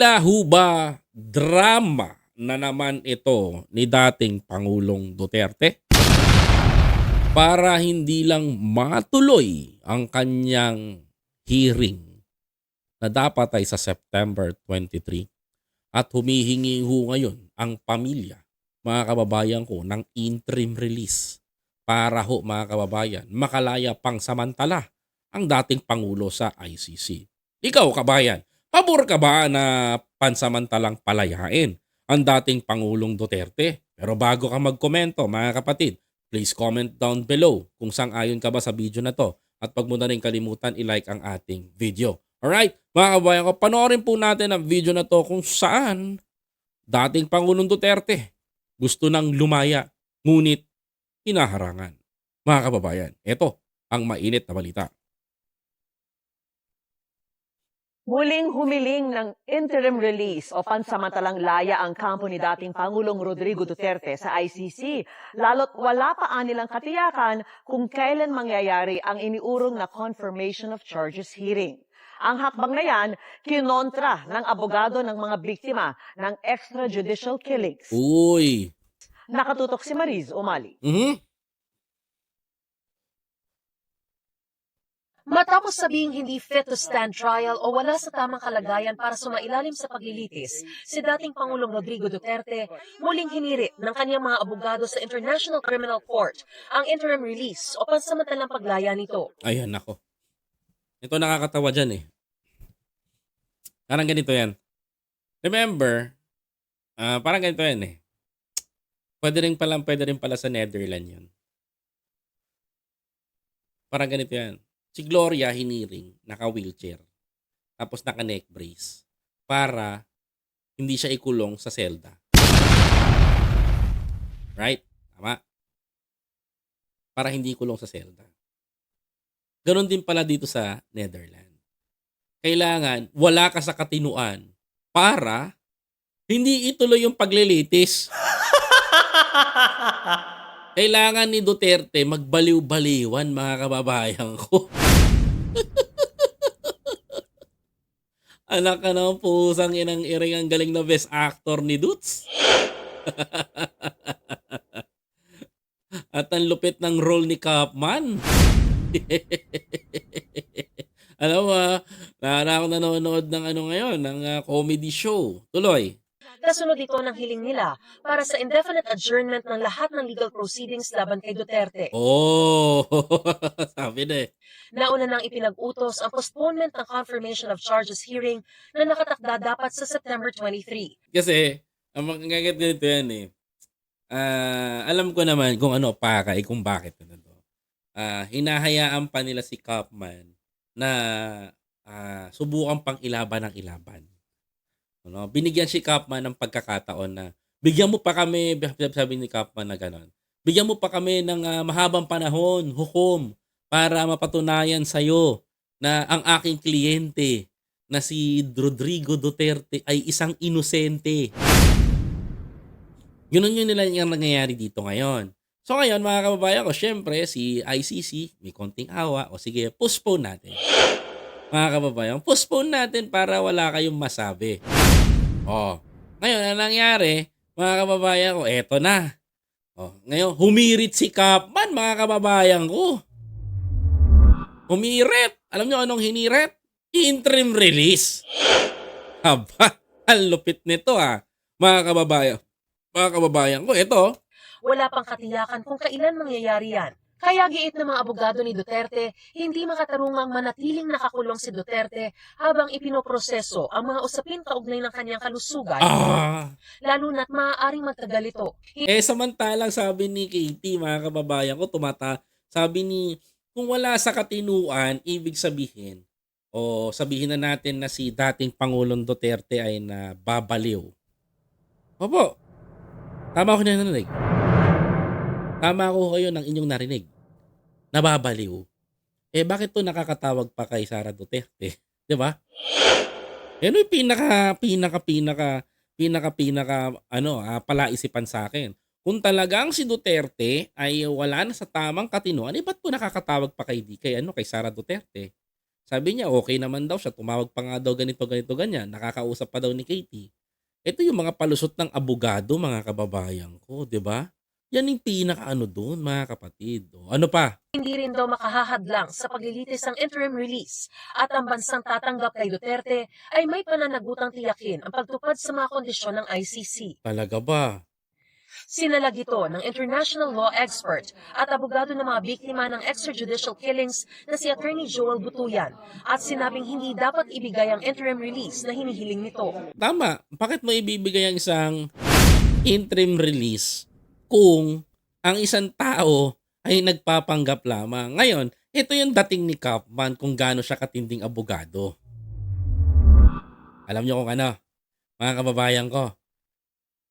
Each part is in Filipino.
Dahil ba drama na naman ito ni dating Pangulong Duterte? Para hindi lang matuloy ang kanyang hearing na dapat ay sa September 23 at humihingi ho ngayon ang pamilya, mga kababayan ko, ng interim release para ho mga kababayan makalaya pang samantala ang dating Pangulo sa ICC. Ikaw kabayan, pabor ka ba na pansamantalang palayain ang dating Pangulong Duterte? Pero bago ka magkomento mga kapatid, please comment down below kung sang ayon ka ba sa video na to at pag mo rin kalimutan i-like ang ating video. Alright, mga kabayan ko, panoorin po natin ang video na to kung saan dating Pangulong Duterte gusto nang lumaya ngunit hinaharangan. Mga kababayan, ito ang mainit na balita. Muling humiling ng interim release o pansamantalang laya ang kampo ni dating Pangulong Rodrigo Duterte sa ICC, lalo't wala pa anilang katiyakan kung kailan mangyayari ang iniurong na confirmation of charges hearing. Ang hakbang na yan, kinontra ng abogado ng mga biktima ng extrajudicial killings. Uy! Nakatutok si Mariz Umali. Mhm. Matapos sabing hindi fit to stand trial o wala sa tamang kalagayan para sumailalim sa paglilitis, si dating Pangulong Rodrigo Duterte muling hiniri ng kanyang mga abogado sa International Criminal Court ang interim release o pansamantalang paglaya nito. Ayan ako. Ito nakakatawa dyan eh. Parang ganito yan. Remember, ah, parang ganito yan eh. Pwede rin pala, pwede rin pala sa Netherlands yun. Parang ganito yan. Si Gloria hiniring, naka-wheelchair. Tapos naka-neck brace. Para hindi siya ikulong sa selda. Right? Tama. Para hindi ikulong sa selda. Ganon din pala dito sa Netherlands. Kailangan wala ka sa katinuan para hindi ituloy yung paglilitis. Kailangan ni Duterte magbaliw-baliwan mga kababayan ko. Anak ka ng pusang inang iring ang galing na best actor ni Dudes. At ang lupit ng role ni Kapman. Alam mo, ah, na ako nanonood ng ano ngayon, ng ah, comedy show. Tuloy. Kasunod ito ng hiling nila para sa indefinite adjournment ng lahat ng legal proceedings laban kay Duterte. Oh, sabi na eh. Nauna nang ipinag-utos ang postponement ng confirmation of charges hearing na nakatakda dapat sa September 23. Kasi, ang magagat ganito yan eh. Ah, alam ko naman kung ano para eh, kung bakit ano to. Ah, hinahayaan pa nila si Kaufman na ah, subukan pang ilaban ng ilaban. Ano, binigyan si Kaufman ng pagkakataon na bigyan mo pa kami, sabi ni Kaufman na gano'n, bigyan mo pa kami ng ah, mahabang panahon, hukom, para mapatunayan sa'yo na ang aking kliyente na si Rodrigo Duterte ay isang inosente. Ganun yun nila yung nangyayari dito ngayon. So ngayon mga kababayan ko, syempre si ICC may konting awa o sige, postpone natin. Mga kababayan, postpone natin para wala kayong masabi. Oh, ngayon ang nangyari, mga kababayan ko, eto na. Oh, ngayon humirit si Kapman mga kababayan ko. Humirit. Alam nyo anong hinirit? Interim release. Haba, ang lupit nito ah. Mga kababayan, mga kababayan ko, ito, Wala pang katiyakan kung kailan mangyayari yan. Kaya giit ng mga abogado ni Duterte, hindi makatarungang manatiling nakakulong si Duterte habang ipinoproseso ang mga usapin kaugnay ng kanyang kalusugan, ah, lalo na't maaaring magtagal ito. eh samantalang sabi ni Katie, mga kababayan ko, tumata, sabi ni, kung wala sa katinuan, ibig sabihin, o sabihin na natin na si dating Pangulong Duterte ay nababaliw. Opo, tama ako na narinig. Tama ako kayo ng inyong narinig. Nababaliw. Eh bakit to nakakatawag pa kay Sara Duterte? 'Di ba? Yan yung pinaka pinaka pinaka pinaka pinaka ano, ah, palaisipan sa akin. Kung talagang si Duterte ay wala na sa tamang katinuan, eh ba't po nakakatawag pa kay, kay, ano, kay Sara Duterte? Sabi niya, okay naman daw siya. Tumawag pa nga daw ganito, ganito, ganyan. Nakakausap pa daw ni Katie. Ito yung mga palusot ng abogado, mga kababayan ko, di ba? Yan yung pinaka-ano doon, mga kapatid. O, ano pa? Hindi rin daw makahahadlang sa paglilitis ng interim release at ang bansang tatanggap kay Duterte ay may pananagutang tiyakin ang pagtupad sa mga kondisyon ng ICC. Talaga ba? Sinalag ito ng international law expert at abogado ng mga biktima ng extrajudicial killings na si Attorney Joel Butuyan at sinabing hindi dapat ibigay ang interim release na hinihiling nito. Tama. Bakit mo ibibigay ang isang interim release kung ang isang tao ay nagpapanggap lamang? Ngayon, ito yung dating ni Kaufman kung gaano siya katinding abogado. Alam niyo kung ano, mga kababayan ko.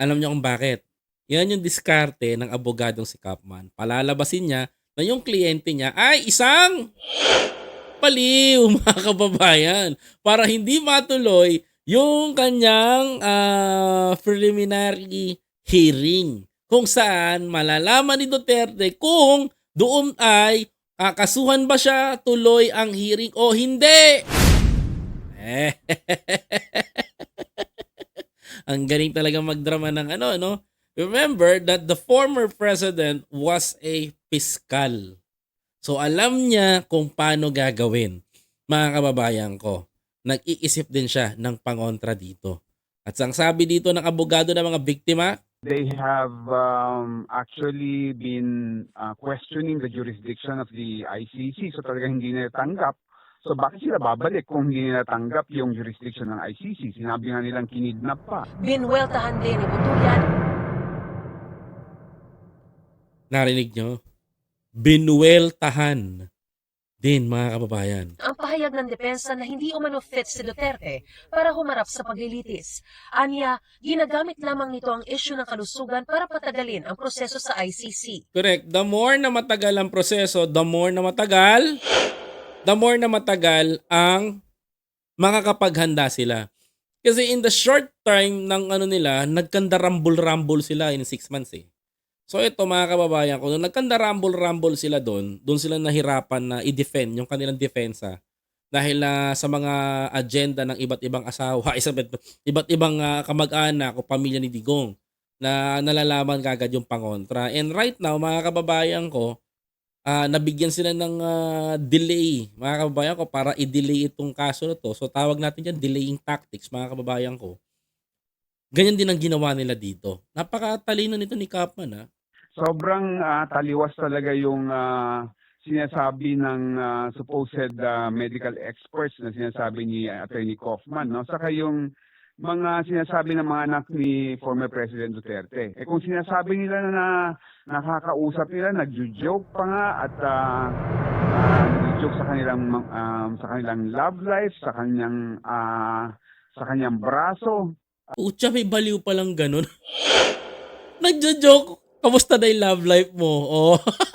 Alam niyo kung bakit. Yan yung diskarte ng abogadong si Kaufman. Palalabasin niya na yung kliyente niya ay isang paliw, mga kababayan. Para hindi matuloy yung kanyang ah, preliminary hearing kung saan malalaman ni Duterte kung doon ay kakasuhan ba siya tuloy ang hearing o hindi. Ang galing talaga magdrama ng ano, no? Remember that the former president was a fiscal. So alam niya kung paano gagawin, mga kababayan ko. Nag-iisip din siya ng pangontra dito. At ang sabi dito ng abogado ng mga biktima, They have um, actually been uh, questioning the jurisdiction of the ICC. So talagang hindi nila tanggap. So bakit sila babalik kung hindi nila tanggap yung jurisdiction ng ICC? Sinabi nga nilang kinidnap pa. Binweltahan din ni Butuyan narinig nyo, binuweltahan din mga kababayan. ang pahayag ng depensa na hindi umano fit si Duterte para humarap sa paglilitis. Anya, ginagamit lamang nito ang isyu ng kalusugan para patagalin ang proseso sa ICC. Correct. The more na matagal ang proseso, the more na matagal, the more na matagal ang makakapaghanda sila. Kasi in the short time ng ano nila, nagkanda rumble-rumble sila in six months eh. So ito mga kababayan ko, nung nagkanda rumble-rumble sila doon, doon sila nahirapan na i-defend yung kanilang depensa dahil na sa mga agenda ng iba't ibang asawa, isa't iba't ibang ah, kamag-anak o pamilya ni Digong na nalalaman kagad yung pangontra. And right now, mga kababayan ko, ah, nabigyan sila ng ah, delay, mga kababayan ko, para i-delay itong kaso na to. So tawag natin yan delaying tactics, mga kababayan ko. Ganyan din ang ginawa nila dito. Napakatalino nito ni Kapman, ha? Sobrang ah, taliwas talaga yung ah, sinasabi ng ah, supposed ah, medical experts na sinasabi ni Attorney Kaufman. No? Saka yung mga sinasabi ng mga anak ni former President Duterte. Eh kung sinasabi nila na nakakausap nila, nagjo-joke pa nga at uh, nagjo-joke sa kanilang um, sa kanilang love life, sa kanyang ah, sa kanyang braso. Pucha, may baliw palang ganun. Nagjo-joke. Kamusta na yung love life mo? Oh.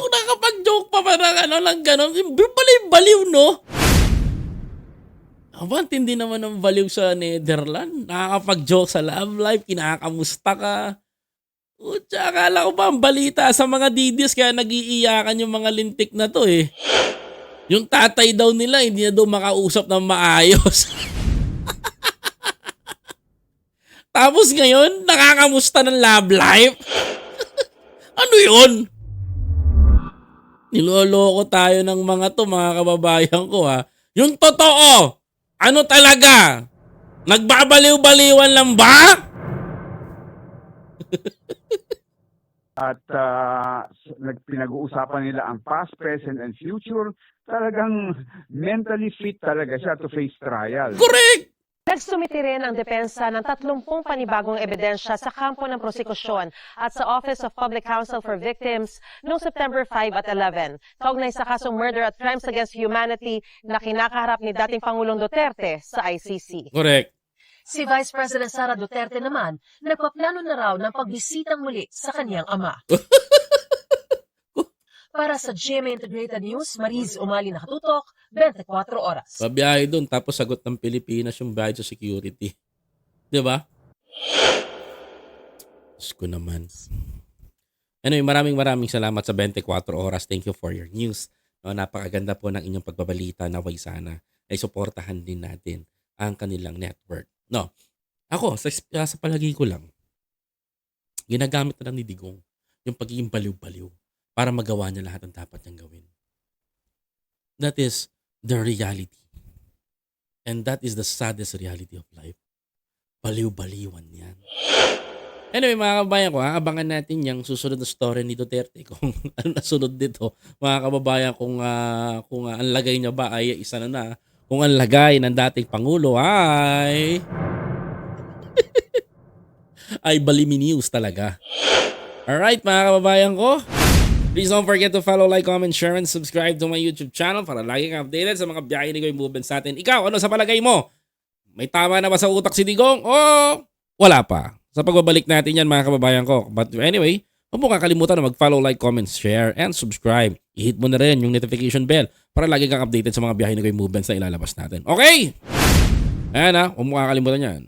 joke na kapag joke pa pa ng ano lang ganun. Pala yung baliw, no? Aba, ang tindi naman ng baliw sa Netherlands. Nakakapag-joke sa love life, kinakamusta ka. Pucha, akala ko ba ang balita sa mga didis kaya nag-iiyakan yung mga lintik na to eh. Yung tatay daw nila, hindi na daw makausap ng maayos. Tapos ngayon, nakakamusta ng love life? ano yun? Niloloko tayo ng mga to, mga kababayan ko ha. Yung totoo, ano talaga? Nagbabaliw-baliwan lang ba? At ah, s- nag- pinag-uusapan nila ang past, present, and future. Talagang mentally fit talaga siya to face trial. Correct! Nagsumiti rin ang depensa ng 30 panibagong ebidensya sa kampo ng prosekusyon at sa Office of Public Counsel for Victims noong September 5 at 11, kaugnay sa kasong murder at crimes against humanity na kinakaharap ni dating Pangulong Duterte sa ICC. Correct. Si Vice President Sara Duterte naman, nagpaplano na raw ng pagbisitang muli sa kanyang ama. Para sa GMA Integrated News, Mariz Umali nakatutok, 24 oras. Pabiyahe doon, tapos sagot ng Pilipinas yung bayad sa security. Di ba? Diyos naman. Anyway, maraming maraming salamat sa 24 oras. Thank you for your news. No, napakaganda po ng inyong pagbabalita na way sana ay suportahan din natin ang kanilang network. No. Ako, sa, sa palagi ko lang, ginagamit na lang ni Digong yung pagiging baliw-baliw para magawa niya lahat ng dapat niyang gawin. That is the reality. And that is the saddest reality of life. Baliw-baliwan yan. Anyway, mga kababayan ko, ha, abangan natin yung susunod na story ni Duterte kung ano nasunod dito. Mga kababayan, kung, ah, kung ah, ang lagay niya ba ay isa na na. Kung ang lagay ng dating Pangulo ay... ay Balimi News talaga. Alright, mga kababayan ko. Please don't forget to follow, like, comment, share, and subscribe to my YouTube channel para lagi kang updated sa mga biyahe ni Goy movements natin. Ikaw, ano sa palagay mo? May tama na ba sa utak si Digong? O wala pa? Sa pagbabalik natin yan mga kababayan ko. But anyway, huwag mo kakalimutan na mag-follow, like, comment, share, and subscribe. I-hit mo na rin yung notification bell para lagi kang updated sa mga biyahe ni Goy movements na ilalabas natin. Okay? Ayan ha, huwag mo kakalimutan yan.